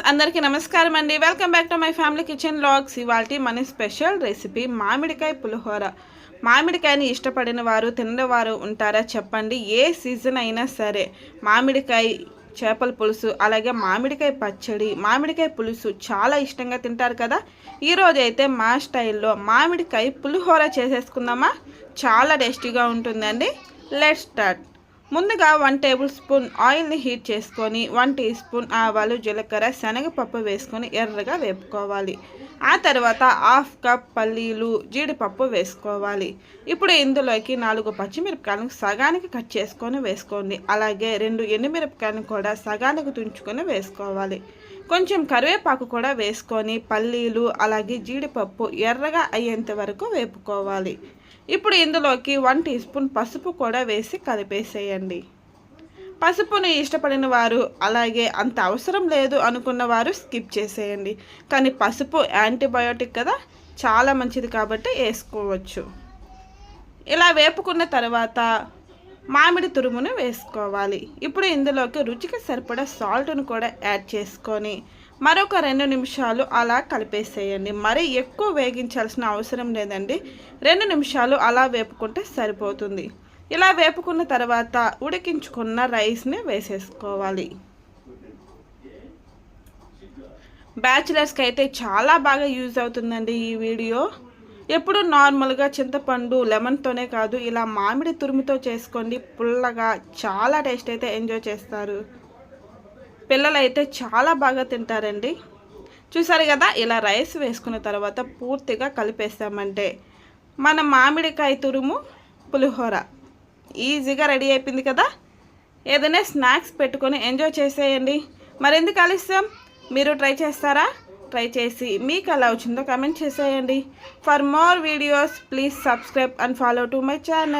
Friends అందరికీ నమస్కారం అండి. Welcome back to my family kitchen logs. ఇవాళ మన స్పెషల్ రెసిపీ మామిడికాయ పులిహోర. మామిడికాయని ఇష్టపడిన వారు తినని వారు ఉంటారా చెప్పండి. ఏ సీజన్ అయినా సరే మామిడికాయ చేపల పులుసు అలాగే మామిడికాయ పచ్చడి మామిడికాయ పులుసు చాలా ఇష్టంగా తింటారు కదా. ఈరోజు అయితే మా స్టైల్లో మామిడికాయ పులిహోర చేసేసుకుందామా? చాలా టేస్టీగా ఉంటుందండి. Let start. ముందుగా వన్ టేబుల్ స్పూన్ ఆయిల్ని హీట్ చేసుకొని వన్ టీ స్పూన్ ఆవాలు జీలకర్ర శనగపప్పు వేసుకొని ఎర్రగా వేపుకోవాలి. ఆ తర్వాత హాఫ్ కప్ పల్లీలు జీడిపప్పు వేసుకోవాలి. ఇప్పుడు ఇందులోకి నాలుగు పచ్చిమిరపకాయలను సగానికి కట్ చేసుకొని వేసుకోండి. అలాగే రెండు ఎండుమిరపకాయలను కూడా సగానికి తుంచుకొని వేసుకోవాలి. కొంచెం కరివేపాకు కూడా వేసుకొని పల్లీలు అలాగే జీడిపప్పు ఎర్రగా అయ్యేంత వరకు వేపుకోవాలి. ఇప్పుడు ఇందులోకి వన్ టీ స్పూన్ పసుపు కూడా వేసి కలిపేసేయండి. పసుపుని ఇష్టపడిన వారు అలాగే అంత అవసరం లేదు అనుకున్న వారు స్కిప్ చేసేయండి. కానీ పసుపు యాంటీబయోటిక్ కదా చాలా మంచిది కాబట్టి వేసుకోవచ్చు. ఇలా వేపుకున్న తర్వాత మామిడి తురుమును వేసుకోవాలి. ఇప్పుడు ఇందులోకి రుచికి సరిపడా సాల్ట్ను కూడా యాడ్ చేసుకొని మరొక రెండు నిమిషాలు అలా కలిపేసేయండి. మరీ ఎక్కువ వేగించాల్సిన అవసరం లేదండి. రెండు నిమిషాలు అలా వేపుకుంటే సరిపోతుంది. ఇలా వేపుకున్న తర్వాత ఉడికించుకున్న రైస్ని వేసేసుకోవాలి. బ్యాచిలర్స్కి అయితే చాలా బాగా యూజ్ అవుతుందండి ఈ వీడియో. ఎప్పుడు నార్మల్గా చింతపండు లెమన్తోనే కాదు ఇలా మామిడి తురుముతో చేసుకోండి. పుల్లగా చాలా టేస్ట్ అయితే ఎంజాయ్ చేస్తారు. పిల్లలు అయితే చాలా బాగా తింటారండి. చూసారు కదా ఇలా రైస్ వేసుకున్న తర్వాత పూర్తిగా కలిపేస్తామంటే మన మామిడికాయ తురుము పులిహోర ఈజీగా రెడీ అయిపోయింది కదా. ఏదైనా స్నాక్స్ పెట్టుకొని ఎంజాయ్ చేసేయండి. మరెందుకు కలుస్తాం మీరు ట్రై చేస్తారా? ట్రై చేసి మీకు ఎలా వచ్చిందో కమెంట్ చేసేయండి. For more videos please subscribe and follow to my channel.